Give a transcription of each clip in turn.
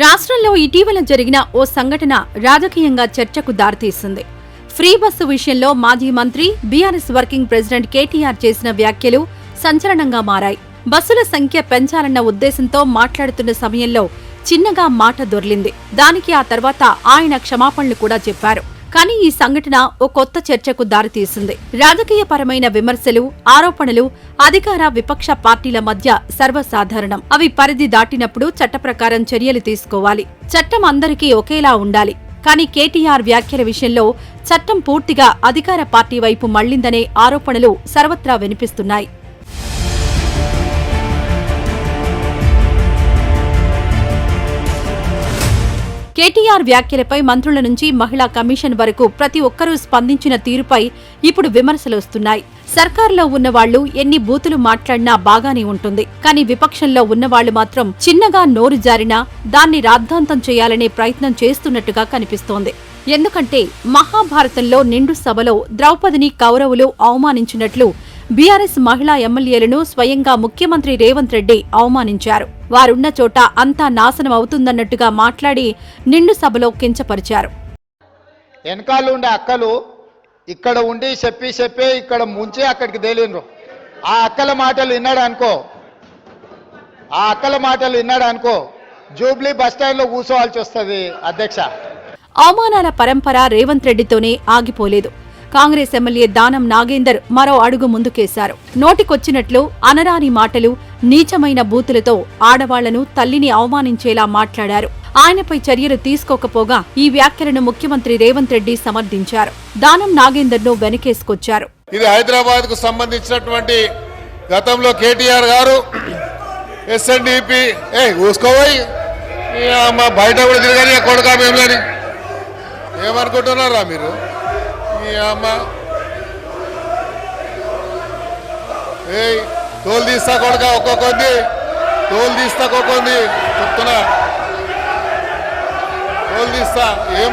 రాష్ట్రంలో ఇటీవల జరిగిన ఓ సంఘటన రాజకీయంగా చర్చకు దారితీసింది. ఫ్రీ బస్సు విషయంలో మాజీ మంత్రి బీఆర్ఎస్ వర్కింగ్ ప్రెసిడెంట్ కేటీఆర్ చేసిన వ్యాఖ్యలు సంచలనంగా మారాయి. బస్సుల సంఖ్య పెంచాలన్న ఉద్దేశంతో మాట్లాడుతున్న సమయంలో చిన్నగా మాట దొర్లింది దానికి ఆ తర్వాత ఆయన క్షమాపణలు కూడా చెప్పారు. కానీ ఈ సంఘటన ఓ కొత్త చర్చకు దారితీసింది. రాజకీయపరమైన విమర్శలు ఆరోపణలు అధికార విపక్ష పార్టీల మధ్య సర్వసాధారణం. అవి పరిధి దాటినప్పుడు చట్ట ప్రకారం చర్యలు తీసుకోవాలి. చట్టం అందరికీ ఒకేలా ఉండాలి. కానీ కేటీఆర్ వ్యాఖ్యల విషయంలో చట్టం పూర్తిగా అధికార పార్టీ వైపు మళ్ళిందనే ఆరోపణలు సర్వత్రా వినిపిస్తున్నాయి. కేటీఆర్ వ్యాఖ్యలపై మంత్రుల నుంచి మహిళా కమిషన్ వరకు ప్రతి ఒక్కరూ స్పందించిన తీరుపై ఇప్పుడు విమర్శలు వస్తున్నాయి. సర్కారులో ఉన్నవాళ్ళు ఎన్ని బూతులు మాట్లాడినా బాగానే ఉంటుంది. కానీ విపక్షంలో ఉన్నవాళ్ళు మాత్రం చిన్నగా నోరు జారినా దాన్ని రాద్ధాంతం చేయాలనే ప్రయత్నం చేస్తున్నట్టుగా కనిపిస్తోంది. ఎందుకంటే మహాభారతంలో నిండు సభలో ద్రౌపదిని కౌరవులు అవమానించినట్లు బీఆర్ఎస్ మహిళా ఎమ్మెల్యేలను స్వయంగా ముఖ్యమంత్రి రేవంత్ రెడ్డి అవమానించారు. వారున్న చోట అంతా నాశనం అవుతుందన్నట్టుగా మాట్లాడి నిండు సభలో కించపరిచారు. వెనకాల ఉండే అక్కలు ఇక్కడ ఉండి చెప్పి చెప్పి ఇక్కడ ముంచి అక్కడికి తేలిండ్రు. ఆ అక్కల మాటలు విన్నాడు అనుకో. ఆ అక్కల మాటలు విన్నాడు అనుకో. జూబ్లీ బస్ స్టాండ్లో కూర్చోవాల్సి వస్తుంది అధ్యక్ష. అవమానాల పరంపర రేవంత్ రెడ్డితోనే ఆగిపోలేదు. కాంగ్రెస్ ఎమ్మెల్యే దానం నాగేందర్ మరో అడుగు ముందుకేశారు. నోటికొచ్చినట్లు అనరాని మాటలు నీచమైన బూతులతో ఆడవాళ్ళను తల్లిని అవమానించేలా మాట్లాడారు. ఆయనపై చర్యలు తీసుకోకపోగా ఈ వ్యాఖ్యలను ముఖ్యమంత్రి రేవంత్ రెడ్డి సమర్థించారు. దానం నాగేందర్ను వెనకేసుకొచ్చారు. ఇది హైదరాబాద్కు సంబంధించినటువంటి గతంలో కేటీఆర్ గారు ఎస్ఎన్డిపి ఏ బయట కూడా తిరగని కొడుకా ఏమనుకుంటున్నారా మీరు? ఈ అమ్మ ఏయ్ తోలు తీస్తా కొడుక ఒక్కొక్కంది తోలు తీస్తా ఒక్కొక్కంది చెప్తున్నా తోలు తీస్తా ఏం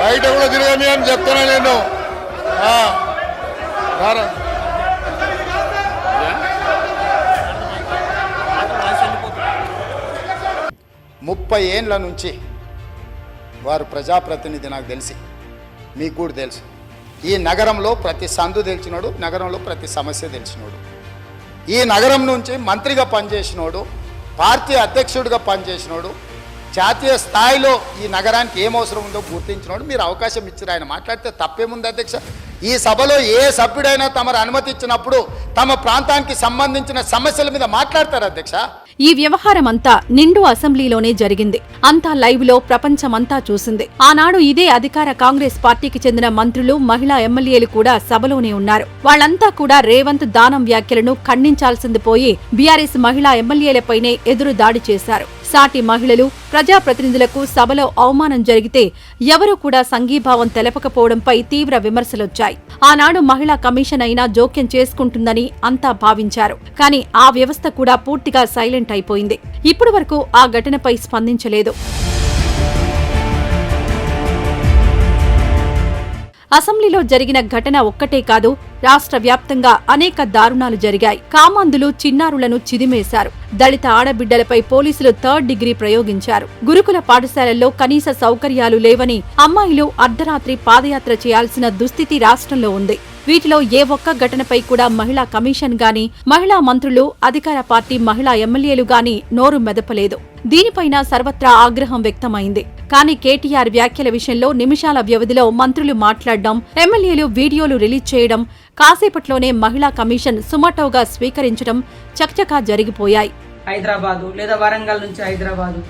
బయట కూడా తిరగని అని చెప్తున్నా నేను ముప్పై ఏండ్ల నుంచి వారు ప్రజాప్రతినిధి నాకు తెలిసి మీకు కూడా తెలుసు. ఈ నగరంలో ప్రతి సందు తెలిసినోడు నగరంలో ప్రతి సమస్య తెలిసినోడు. ఈ నగరం నుంచి మంత్రిగా పనిచేసినోడు పార్టీ అధ్యక్షుడిగా పనిచేసినోడు జాతీయ స్థాయిలో ఈ నగరానికి ఏం అవసరం ఉందో గుర్తించినోడు మీరు అవకాశం ఇచ్చారు. ఆయన మాట్లాడితే తప్పేముంది అధ్యక్ష? ఈ సభలో ఏ సభ్యుడైనా తమరు అనుమతి ఇచ్చినప్పుడు తమ ప్రాంతానికి సంబంధించిన సమస్యల మీద మాట్లాడతారు అధ్యక్ష? ఈ వ్యవహారమంతా నిండు అసెంబ్లీలోనే జరిగింది. అంతా లైవ్లో ప్రపంచమంతా చూసింది. ఆనాడు ఇదే అధికార కాంగ్రెస్ పార్టీకి చెందిన మంత్రులు మహిళా ఎమ్మెల్యేలు కూడా సభలోనే ఉన్నారు. వాళ్ళంతా కూడా రేవంత్ దానం వ్యాఖ్యలను ఖండించాల్సింది పోయి బీఆర్ఎస్ మహిళా ఎమ్మెల్యేలపైనే ఎదురు దాడి చేశారు. సాటి మహిళలు ప్రజాప్రతినిధులకు సభలో అవమానం జరిగితే ఎవరూ కూడా సంఘీభావం తెలపకపోవడంపై తీవ్ర విమర్శలొచ్చాయి. ఆనాడు మహిళా కమిషన్ అయినా జోక్యం చేసుకుంటుందని అంతా భావించారు. కానీ ఆ వ్యవస్థ కూడా పూర్తిగా సైలెంట్ అయిపోయింది. ఇప్పటి వరకు ఆ ఘటనపై స్పందించలేదు. అసెంబ్లీలో జరిగిన ఘటన ఒక్కటే కాదు రాష్ట్ర వ్యాప్తంగా అనేక దారుణాలు జరిగాయి. కామాంధులు చిన్నారులను చిదిమేశారు. దళిత ఆడబిడ్డలపై పోలీసులు థర్డ్ డిగ్రీ ప్రయోగించారు. గురుకుల పాఠశాలల్లో కనీస సౌకర్యాలు లేవని అమ్మాయిలు అర్ధరాత్రి పాదయాత్ర చేయాల్సిన దుస్థితి రాష్ట్రంలో ఉంది. వీటిలో ఏ ఒక్క ఘటనపై కూడా మహిళా కమిషన్ గాని మహిళా మంత్రులు అధికార పార్టీ మహిళా ఎమ్మెల్యేలు గాని నోరు మెదపలేదు. దీనిపైన సర్వత్రా ఆగ్రహం వ్యక్తమైంది. కానీ కేటీఆర్ వ్యాఖ్యల విషయంలో నిమిషాల వ్యవధిలో మంత్రులు మాట్లాడడం ఎమ్మెల్యేలు వీడియోలు రిలీజ్ చేయడం కాసేపట్లోనే మహిళా కమిషన్ సుమటోగా స్వీకరించడం చకచకా జరిగిపోయాయి. హైదరాబాదు లేదా వరంగల్ నుంచి హైదరాబాదు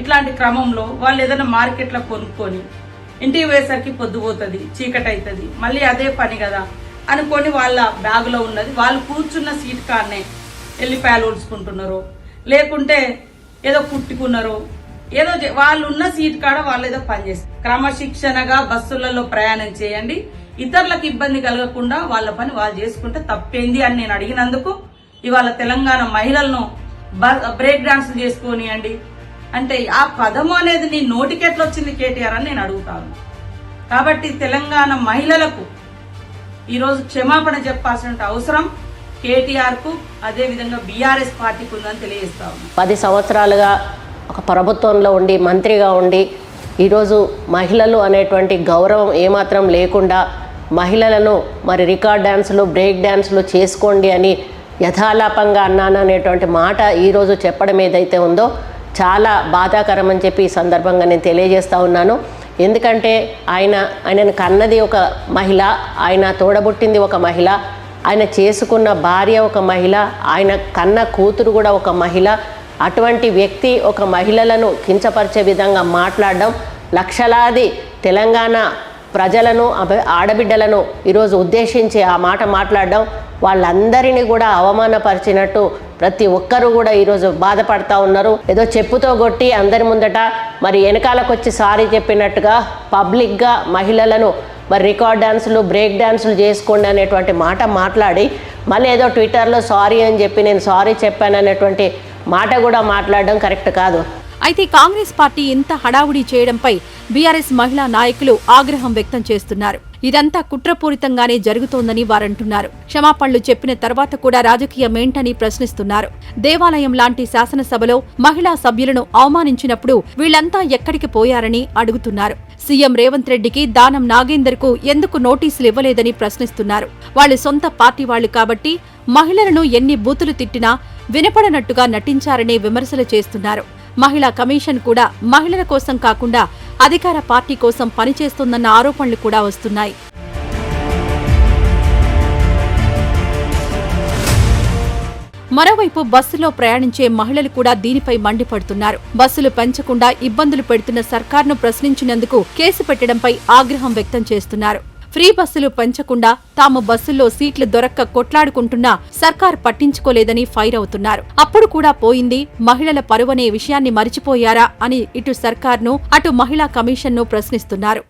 ఇట్లాంటి క్రమంలో వాళ్ళు ఏదైనా మార్కెట్లో కొనుక్కొని ఇంటికి పోయేసరికి పొద్దుపోతుంది చీకటి అవుతుంది మళ్ళీ అదే పని కదా అనుకొని వాళ్ళ బ్యాగులో ఉన్నది. వాళ్ళు కూర్చున్న సీట్ కాడనే ఎల్లిపాయలు ఉడుచుకుంటున్నారు లేకుంటే ఏదో కుట్టుకున్నారు ఏదో వాళ్ళు ఉన్న సీట్ కాడ వాళ్ళు ఏదో పని చేస్తారు క్రమశిక్షణగా బస్సులలో ప్రయాణం చేయండి. ఇతరులకు ఇబ్బంది కలగకుండా వాళ్ళ పని వాళ్ళు చేసుకుంటే తప్పేంది అని నేను అడిగినందుకు ఇవాళ తెలంగాణ మహిళలను బ్రేక్ డాన్స్ చేసుకోనియండి అంటే ఆ పదము అనేది నీ నోటికెట్లా వచ్చింది కేటీఆర్ అని నేను అడుగుతాను. కాబట్టి తెలంగాణ మహిళలకు ఈరోజు క్షమాపణ చెప్పాల్సిన అవసరం కేటీఆర్కు అదే విధంగా బీఆర్ఎస్ పార్టీకి ఉందని తెలియజేస్తా పది సంవత్సరాలుగా ఒక ప్రభుత్వంలో ఉండి మంత్రిగా ఉండి ఈరోజు మహిళలు అనేటువంటి గౌరవం ఏమాత్రం లేకుండా మహిళలను మరి రికార్డ్ డ్యాన్సులు బ్రేక్ డ్యాన్సులు చేసుకోండి అని యథాలాపంగా అన్నాను అనేటువంటి మాట ఈరోజు చెప్పడం ఏదైతే ఉందో చాలా బాధాకరం అని చెప్పి ఈ సందర్భంగా నేను తెలియజేస్తూ ఉన్నాను. ఎందుకంటే ఆయన ఆయనను కన్నది ఒక మహిళ ఆయన తోడబుట్టింది ఒక మహిళ ఆయన చేసుకున్న భార్య ఒక మహిళ ఆయన కన్న కూతురు కూడా ఒక మహిళ అటువంటి వ్యక్తి ఒక మహిళలను కించపరిచే విధంగా మాట్లాడడం లక్షలాది తెలంగాణ ప్రజలను ఆడబిడ్డలను ఈరోజు ఉద్దేశించి ఆ మాట మాట్లాడడం వాళ్ళందరినీ కూడా అవమానపరిచినట్టు ప్రతి ఒక్కరూ కూడా ఈరోజు బాధపడతా ఉన్నారు. ఏదో చెప్పుతో కొట్టి అందరి ముందట మరి వెనకాలకొచ్చి సారీ చెప్పినట్టుగా పబ్లిక్గా మహిళలను మరి రికార్డ్ డ్యాన్సులు బ్రేక్ డ్యాన్సులు చేసుకోండి అనేటువంటి మాట మాట్లాడి మళ్ళీ ఏదో ట్విట్టర్లో సారీ అని చెప్పి నేను సారీ చెప్పాను అనేటువంటి మాట కూడా మాట్లాడడం కరెక్ట్ కాదు. అయితే కాంగ్రెస్ పార్టీ ఇంత హడావుడి చేయడంపై బీఆర్ఎస్ మహిళా నాయకులు ఆగ్రహం వ్యక్తం చేస్తున్నారు. ఇదంతా కుట్రపూరితంగానే జరుగుతోందని వారంటున్నారు. క్షమాపణలు చెప్పిన తర్వాత కూడా రాజకీయం ఏంటని ప్రశ్నిస్తున్నారు. దేవాలయం లాంటి శాసనసభలో మహిళా సభ్యులను అవమానించినప్పుడు వీళ్ళంతా ఎక్కడికి పోయారని అడుగుతున్నారు. సీఎం రేవంత్ రెడ్డికి దానం నాగేందర్కు ఎందుకు నోటీసులు ఇవ్వలేదని ప్రశ్నిస్తున్నారు. వాళ్ళు సొంత పార్టీ వాళ్ళు కాబట్టి మహిళలను ఎన్ని బూతులు తిట్టినా వినపడనట్టుగా నటించారనే విమర్శలు చేస్తున్నారు. మహిళా కమిషన్ కూడా మహిళల కోసం కాకుండా అధికార పార్టీ కోసం పనిచేస్తోందన్న ఆరోపణలు కూడా వస్తున్నాయి. మరోవైపు బస్సులో ప్రయాణించే మహిళలు కూడా దీనిపై మండిపడుతున్నారు. బస్సులు పెంచకుండా ఇబ్బందులు పెడుతున్న సర్కార్ను ప్రశ్నించినందుకు కేసు పెట్టడంపై ఆగ్రహం వ్యక్తం చేస్తున్నారు. ఫ్రీ బస్సులు పెంచకుండా తాము బస్సుల్లో సీట్లు దొరక్క కొట్లాడుకుంటున్నా సర్కార్ పట్టించుకోలేదని ఫైర్ అవుతున్నారు. అప్పుడు కూడా పోయింది మహిళల పరువనే విషయాన్ని మరిచిపోయారా అని ఇటు సర్కార్ను అటు మహిళా కమిషన్ను ప్రశ్నిస్తున్నారు.